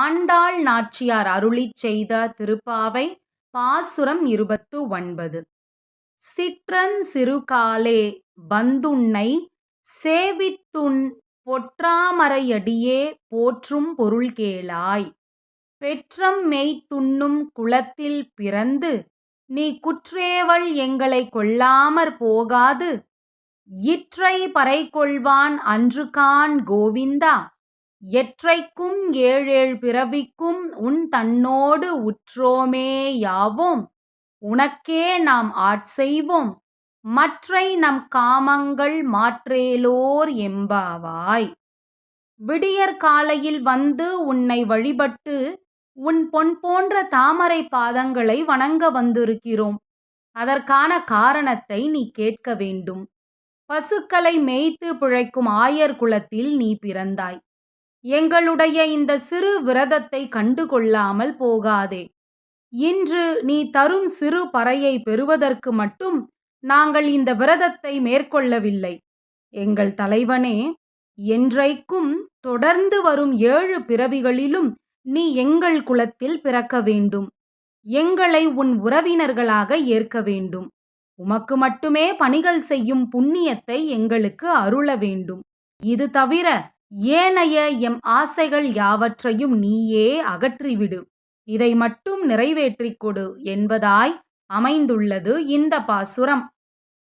ஆண்டாள் நாச்சியார் அருளிச் செய்த திருப்பாவை பாசுரம் இருபத்து ஒன்பது. சிற்றன் சிறுகாலே வந்துன்னை சேவித்துன் பொற்றாமரையடியே போற்றும் பொருள் கேளாய் பெற்றம் மெய் துண்ணும் குளத்தில் பிறந்து நீ குற்றேவள் எங்களை கொள்ளாமற் போகாது. இற்றை பறை கொள்வான் அன்று கான் கோவிந்தா. எற்றைக்கும் ஏழேழ் பிறவிக்கும் உன் தன்னோடு உற்றோமே யாவோம். உனக்கே நாம் ஆட்செய்வோம் மற்றை நம் காமங்கள் மாற்றேலோர் எம்பாவாய் விடியற் காலையில் வந்து உன்னை வழிபட்டு உன் பொன் போன்ற தாமரை பாதங்களை வணங்க வந்திருக்கிறோம். அதற்கான காரணத்தை நீ கேட்க வேண்டும். பசுக்களை மேய்த்து பிழைக்கும் ஆயர் குலத்தில் நீ பிறந்தாய். எங்களுடைய இந்த சிறு விரதத்தை கண்டுகொள்ளாமல் போகாதே. இன்று நீ தரும் சிறு பறையை பெறுவதற்கு மட்டும் நாங்கள் இந்த விரதத்தை மேற்கொள்ளவில்லை. எங்கள் தலைவனே என்றைக்கும் தொடர்ந்து வரும் ஏழு பிறவிகளிலும் நீ எங்கள் குலத்தில் பிறக்க வேண்டும். எங்களை உன் உறவினர்களாக ஏற்க வேண்டும். உமக்கு மட்டுமே பணிகள் செய்யும் புண்ணியத்தை எங்களுக்கு அருள வேண்டும். இது தவிர ஏனைய எம் ஆசைகள் யாவற்றையும் நீயே அகற்றிவிடு. இதை மட்டும் நிறைவேற்றிக் கொடு என்பதாய் அமைந்துள்ளது இந்த பாசுரம்.